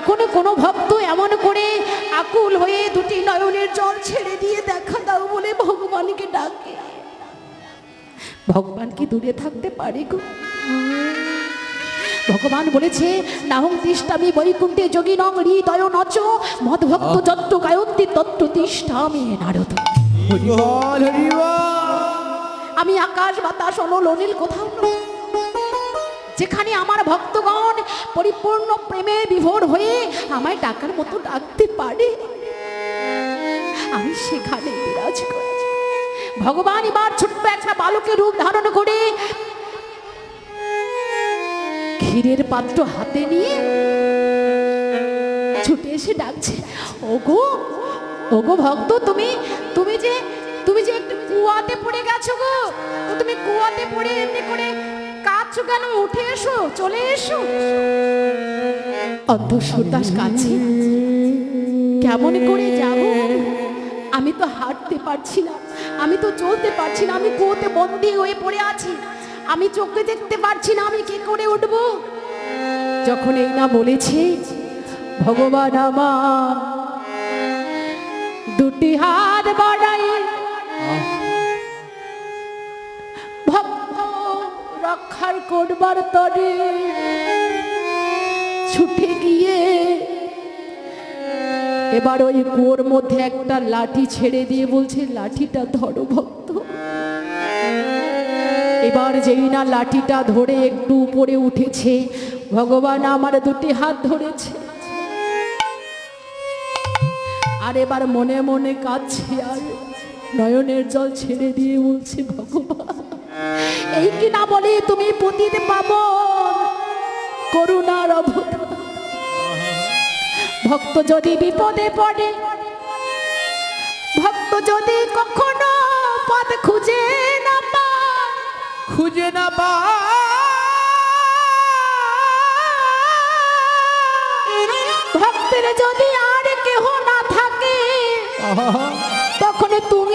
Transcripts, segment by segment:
যখন কোনো ভক্ত এমন করে আকুল হয়ে দুটি নয়নের জল ছেড়ে দিয়ে দেখা দাও বলে ভগবানকে ডাকে। ভগবান কি দূরে থাকতে পারে গো? ভগবান বলেছে নাহং তিষ্ঠামি বৈকুণ্ঠে যোগী নং হৃদয় নচ মদভক্ত যত্র গায়ন্তি তত্র তিষ্ঠামি নারদ। আমি আকাশ বাতাস অনল অনিল কোথাও নই। যেখানে আমার ভক্তগণ পরিপূর্ণ প্রেমে বিভোর হয়ে আমায় ডাকার মতো ডাকতে পারে। আমি সেখানে বিরাজ করি ভগবান এবার ছোট্ট একটা বালকের রূপ ধারণ করে ক্ষীরের পাত্র হাতে নিয়ে ছুটে এসে ডাকছে, ওগো ওগো ভক্ত, তুমি তুমি যে তুমি যে একটু কুয়াতে পড়ে গেছো গো তুমি কুয়াতে পড়ে এমনি করে কেন উঠে এসো, চলে এসো। অন্তঃসুরদাস কাছে কেমন করে যাব? আমি তো হাঁটতে পারছি না, আমি তো চলতে পারছি না, আমি কুয়োতে বন্দি হয়ে পড়ে আছি। আমি চোখে দেখতে পারছি না, আমি কি করে উঠবো? যখন এই না বলেছে, ভগবান আমার রক্ষার করবার তরে ছুটে গিয়ে এবার ওই কুয়োর মধ্যে একটা লাঠি ছেড়ে দিয়ে বলছে, লাঠিটা ধরো ভক্ত। এবার যেই না লাঠিটা ধরে একটু উপরে উঠেছে, ভগবান আমার দুটি হাত ধরেছে। আর এবার মনে মনে কাঁদছে আর নয়নের জল ছেড়ে দিয়ে বলছে, ভগবান এই কি না বলে তুমি পতিত পাবো করুণার অবতার ভক্ত যদি বিপদে পড়ে ভক্ত যদি কখনো পথ খুঁজে না পায় খুঁজে না পা ভক্তের যদি আর কেহ না থাকে তখন তুমি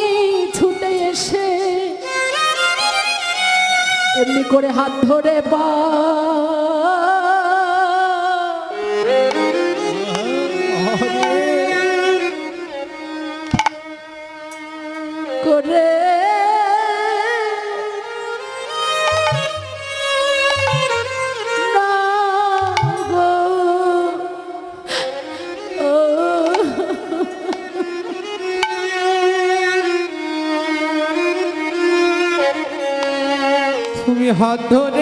এমনি করে হাত ধরে বা হাত ধরে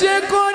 এসে করে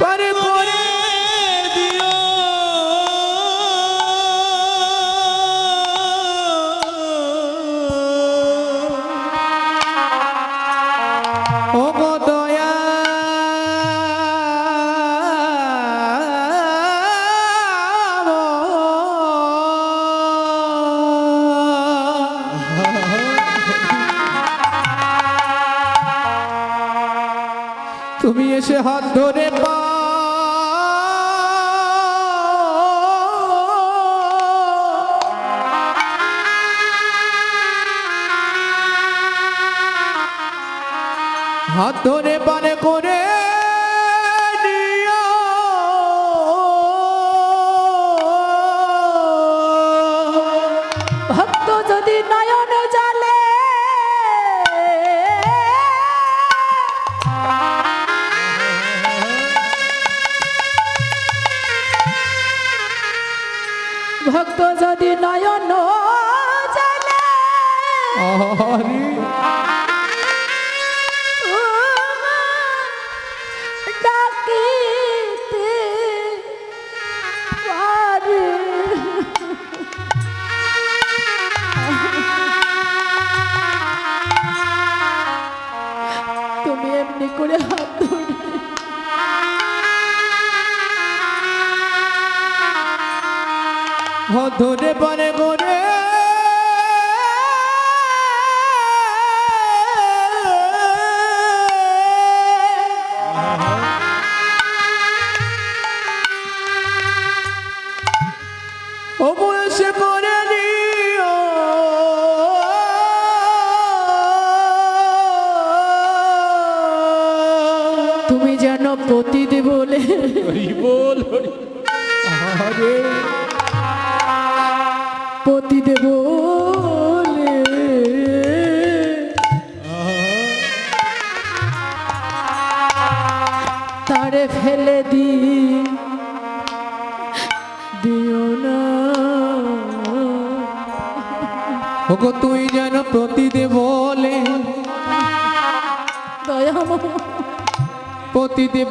পার করে হাত ধরে করে হাত ধরে। ধরে পরে করে পতিদে বলে। তারে ফেলে দি দিও না। ওগো তুই যেন প্রতিদে বলে। দয়াময় প্রতিদে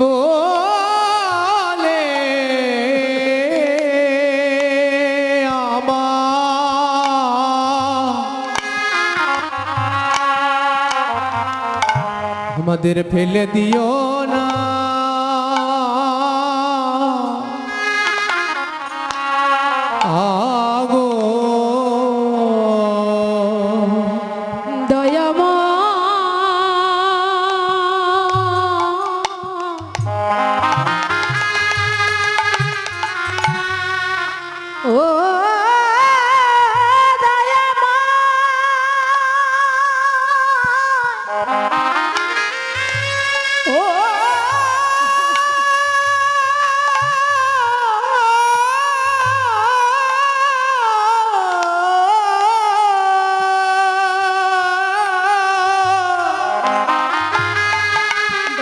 আমাদের ফেলে দিও।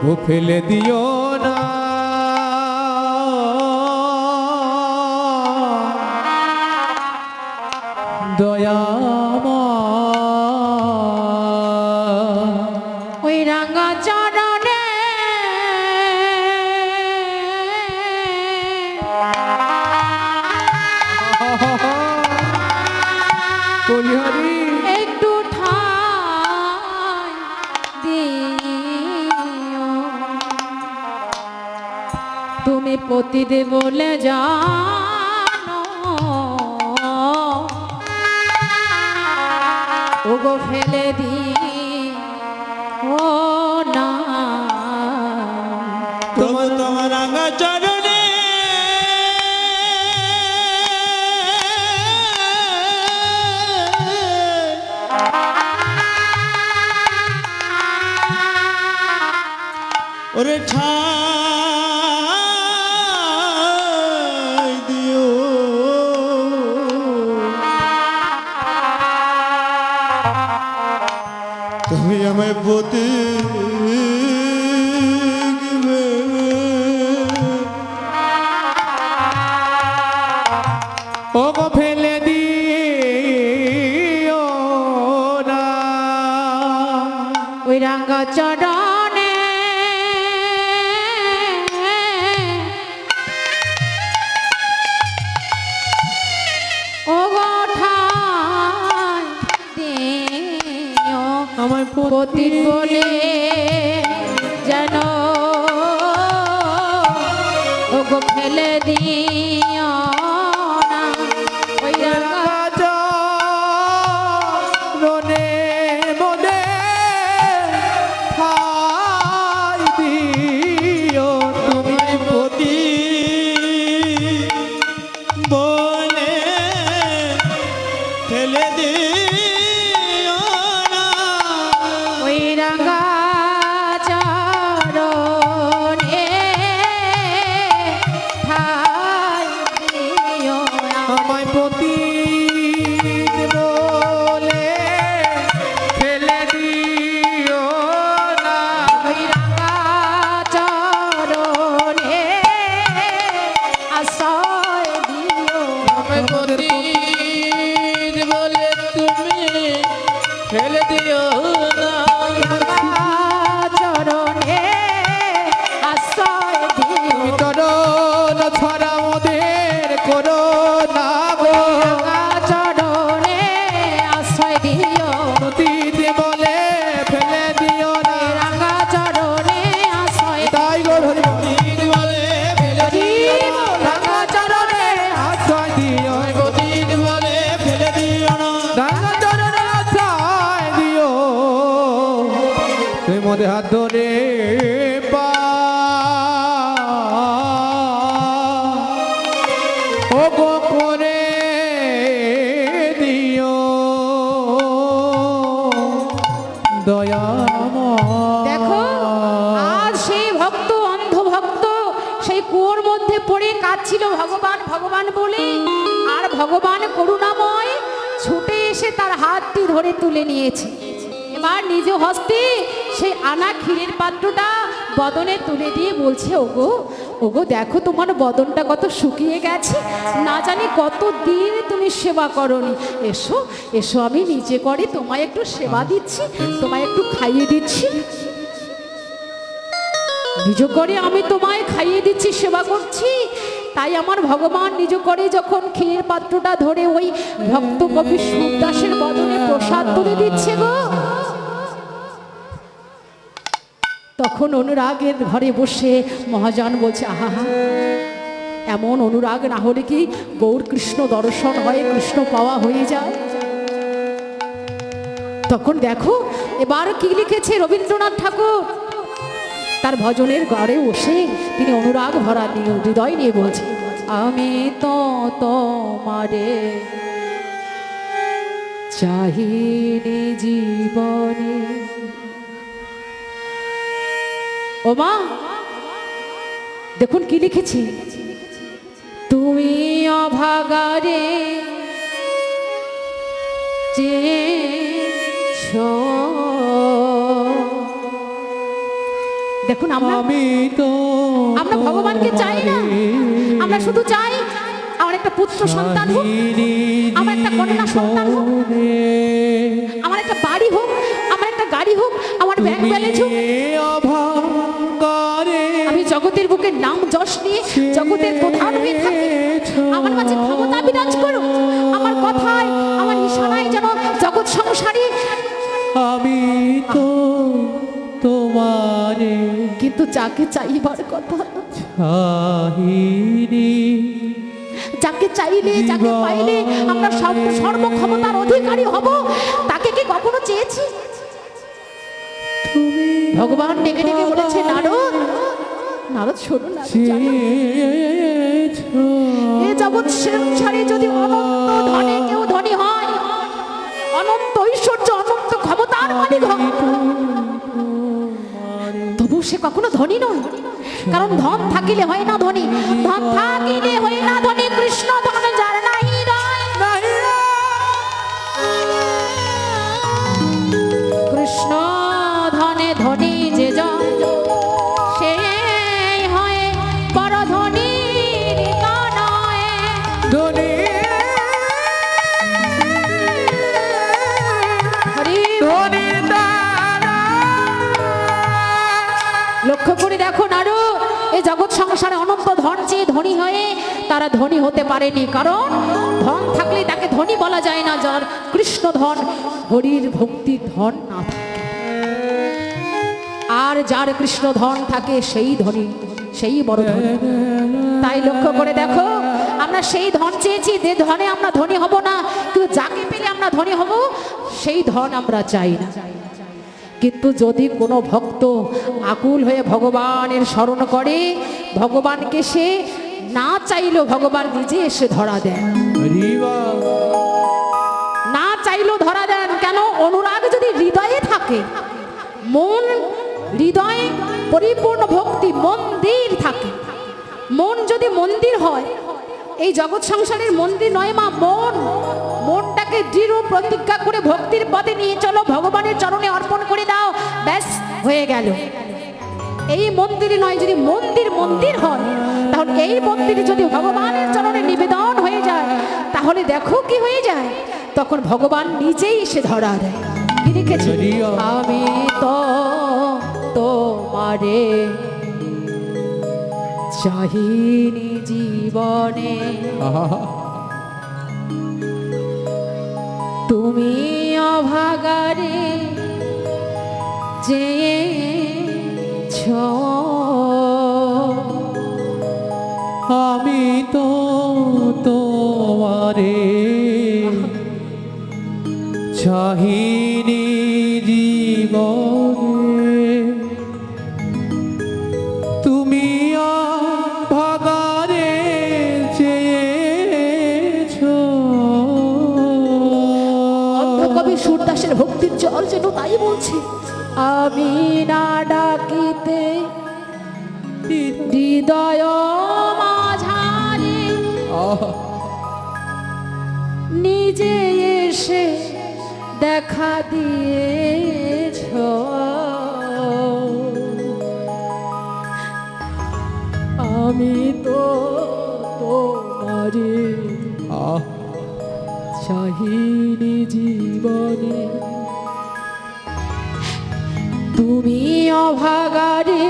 কবু ফেলে দিও। পতিদে বলে জানো। ওগো ফেলে দি ও না। তবু তোমার রাঙা চরণে ওরে ঠাই পতির বলে যেন ওগো ফেলে দিও ধরে তুলে নিয়েছে। এবার নিজ হস্তে সেই আনা ক্ষীরের পাত্রটা বদনে তুলে দিয়ে বলছে, ওগো ওগো, দেখো তোমার বদনটা কত শুকিয়ে গেছে। না জানি কত দিন তুমি সেবা করনি। এসো এসো, আমি নিজে করে তোমায় একটু সেবা দিচ্ছি, তোমায় একটু খাইয়ে দিচ্ছি। নিজ করে আমি তোমায় খাইয়ে দিচ্ছি, সেবা করছি। তাই আমার ভগবান নিজ করে যখন ক্ষীরের পাত্রটা ধরে ওই ভক্ত কবি সুদাসের বদনে প্রসাদ তুলে দিচ্ছে গো। তখন অনুরাগের ঘরে বসে মহাজন বলছে, আহা এমন অনুরাগ না হলে কি গৌর কৃষ্ণ দর্শন হয়, কৃষ্ণ পাওয়া হয়ে যায়? তখন দেখো, এবার কি লিখেছে রবীন্দ্রনাথ ঠাকুর? তার ভজনের গড়ে বসে তিনি অনুরাগ ভরা নিয়ে হৃদয় নিয়ে বলছে, আমি তো তোমারে চাহিনি জীবনে। ও মা, দেখুন কি লিখেছি। তুমি অভাগারে চেয়েছ দেখুন আমরা ভগবানকে চাই না। আমরা শুধু চাই আমার একটা পুত্র সন্তান হোক আমার একটা কন্যা সন্তান হোক আমার একটা বাড়ি হোক আমার একটা গাড়ি হোক আমার ব্যাংক ব্যালেন্স হোক। আমি জগতের বুকে নাম যশ নিয়ে জগতের প্রধান হয়ে থাকি। আমার কাছে ক্ষমতা বিরাজ করুক আমার কথায় আমার ইশারায় যেন জগৎ সংসারে। আমি তো তোমারে কিন্তু যাকে চাইবার কথা চাহিনি। যাকে চাইলে যাকে পাইলে আমরা সব সর্বক্ষমতার অধিকারী হব তাকে কি কখনো চেয়েছি? ভগবান ডেকে ডেকে বলেছে নারদ নারদ শোনো না এ যাবৎ সংসারে যদি অনন্ত কখনো ধনী নয় কারণ ধন থাকিলে হয় না ধনী, ধন থাকিলে হয় না ধনী কৃষ্ণ সংসারে অনন্ত ধন চেয়ে ধনী হয়ে তারা ধনী হতে পারেনি। কারণ ধন থাকলে তাকে ধনী বলা যায় না, যার কৃষ্ণ ধন, হরির ভক্তির ধন না থাকে। আর যার কৃষ্ণ ধন থাকে সেই ধনী, সেই বড় ধনী। তাই লক্ষ্য করে দেখো, আমরা সেই ধন চেয়েছি, যে ধনে আমরা ধনী হব না, কিন্তু যাকে পেলে আমরা ধনী হব, সেই ধন আমরা চাই না। কিন্তু যদি কোনো ভক্ত আকুল হয়ে ভগবানের স্মরণ করে ভগবানকে সে না চাইলেও ভগবান নিজে এসে ধরা দেন। না চাইলেও ধরা দেন কেন? অনুরাগ যদি হৃদয়ে থাকে মন হৃদয়ে পরিপূর্ণ ভক্তি মন্দির থাকে। মন যদি মন্দির হয় এই জগৎ সংসারের মন্দির নয় মা মন। মনটাকে দৃঢ় প্রতিজ্ঞা করে ভক্তির পথে নিয়ে চলো, ভগবানের চরণে অর্পণ করে দাও। ব্যাস, হয়ে গেল। এই মন্দিরে নয়, যদি মন্দির মন্দির হয়, তাহলে এই মন্দিরে যদি ভগবানের চরণে নিবেদন হয়ে যায়, তাহলে দেখো কি হয়ে যায়। তখন ভগবান নিজেই এসে ধরা দেয়। আমি তো তোমারে চাহিনি জীবনে। তুমি অভাগারে যে আমি তো তোমারে চাহিনি আমি না ডাকিতে হৃদয় মাঝারে নিজে এসে দেখা দিয়েছ। আমি তো তোমারে আহ। চাহিনি জীবনে। তুমি অভাগারে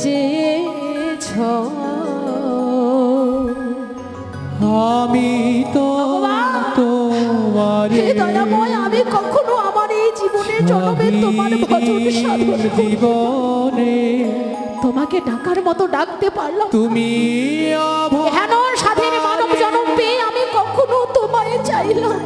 চেয়েছ। আমি তো! তোমারে দয়াময় আমি কখনো আমার এই জীবনের জন্মে তোমার ভজন সাধন জীবনে। তোমাকে ডাকার মতো ডাকতে পারলাম তুমি হেন সাধের মানব জন্ম পেয়ে আমি কখনো তোমায় চাইলাম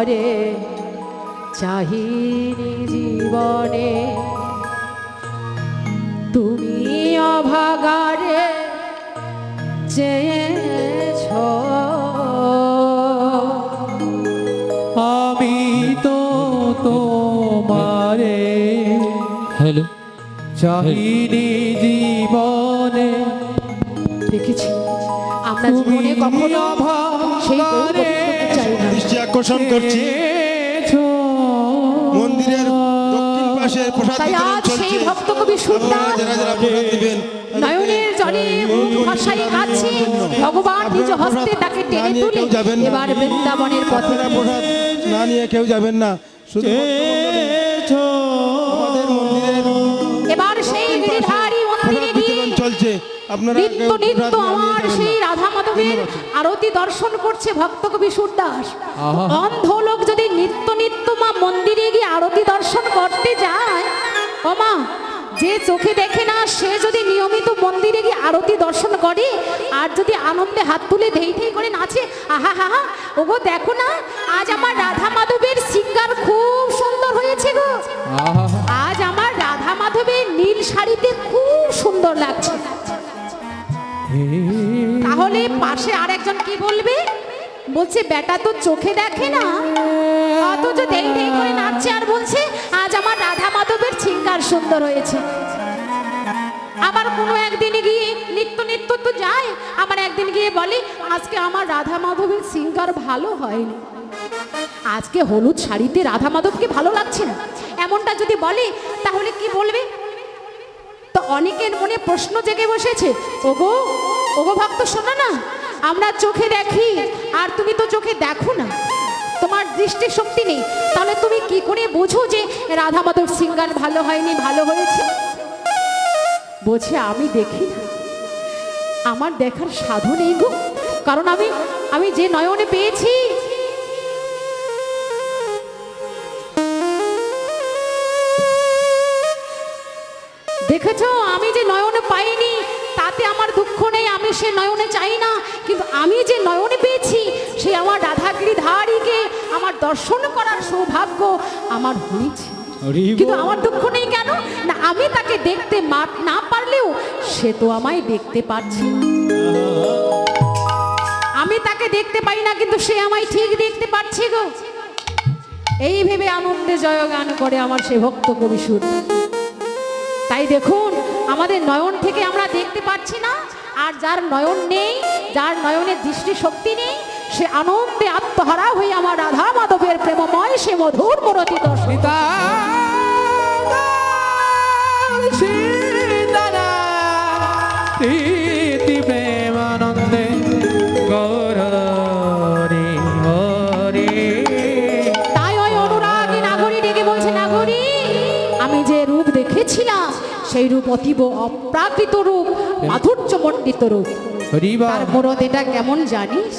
তোমারে চাহিনি জীবনে। তুমি অভাগারে চেয়েছ। আমি তো তোমারে হ্যালো। চাহিনি জীবনে। দেখেছি। আমরা জীবনে কখনো সেই আকর্ষণ করছি। মন্দিরের দক্ষিণ পাশে প্রসাদ তাই বিতরণ আজ চলছে সেই ভক্ত কবি সুন্দর আপনারা যারা যারা প্রসাদ দিবেন নয়নের জলে মুখ কাছে ভগবান নিজ হস্তে তাকে টেনে তুলে কেউ যাবেন না। এবার বৃন্দাবনের পথে। প্রসাদ না নিয়ে কেউ যাবেন না। শুধু এবার সেই গিরিধারী মন্দিরে গিয়ে বিতরণ চলছে। আপনারা নিত্য নিত্য প্রসাদ না নিয়ে আমার সেই রাধা মাধবের। আরতি দর্শন করছে ভক্ত কবি সুরদাস। অন্ধ লোক যদি নিত্য নিত্য মা মন্দিরে গিয়ে আরতি দর্শন করতে যায় ও মা যে চোখে দেখে না সে যদি নিয়মিত মন্দিরে গিয়ে আরতি দর্শন করে আর যদি আনন্দে হাত তুলে ধেই ধেই করে নাচে আহা হা হা ওগো দেখো না আজ আমার রাধা মাধবের সিঙ্গার খুব সুন্দর হয়েছে গো আজ আমার রাধা মাধবের নীল শাড়িতে খুব সুন্দর লাগছে তাহলে পাশে আরেকজন কি বলবে? বলছে, বেটা তো চোখে দেখে না। অথচ দেই দেই করে নাচছে আর বলছে, আজ আমার রাধা মাধবের ছিঙ্গার সুন্দর হয়েছে। আবার কোনো একদিন গিয়ে নিত্য নিত্য তো যায়, আবার একদিন গিয়ে বলে, আজকে আমার রাধা মাধবের সিঙ্গার ভালো হয়নি। আজকে হলুদ শাড়িতে রাধা মাধবকে ভালো লাগছে না। এমনটা যদি বলে, তাহলে কি বলবে? অনেকের মনে প্রশ্ন জেগে বসেছে, ওগো ওগো ভক্ত, শোনো না, আমরা চোখে দেখি আর তুমি তো চোখে দেখো না। তোমার দৃষ্টি শক্তি নেই, তাহলে তুমি কি করে বোঝো যে রাধা মাধব সিঙ্গার ভালো হয়নি, ভালো হয়েছে? বোঝে আমি দেখি না। আমার দেখার সাধু নেই গো, কারণ আমি আমি যে নয়নে পেয়েছি দেখেছ? আমি যে নয়নে পাইনি তাতে আমার দুঃখ নেই আমি সে নয়নে চাই না। কিন্তু আমি যে নয়নে পেয়েছি সে আমার রাধাগিরি ধারীকে আমার দর্শন করার সৌভাগ্য আমার হয়েছে। কিন্তু আমার দুঃখ নেই কেন? না আমি তাকে দেখতে মা- না পারলেও সে তো আমায় দেখতে পাচ্ছে আমি তাকে দেখতে পাই না কিন্তু সে আমায় ঠিক দেখতে পাচ্ছে গো। এই ভেবে আনন্দে জয়গান করে আমার সে ভক্ত কবিসুর তাই দেখুন, আমাদের নয়ন থেকে আমরা দেখতে পাচ্ছি না, আর যার নয়ন নেই, যার নয়নের দৃষ্টি শক্তি নেই, সে আনন্দে আত্মহারা হয়ে আমার রাধা মাধবের প্রেমময়, সে মধুর মরতি দর্শন সেই রূপ অতীব অপ্রাকৃত রূপ মাধুর্য মণ্ডিত রূপ। তার মরদ এটা কেমন জানিস?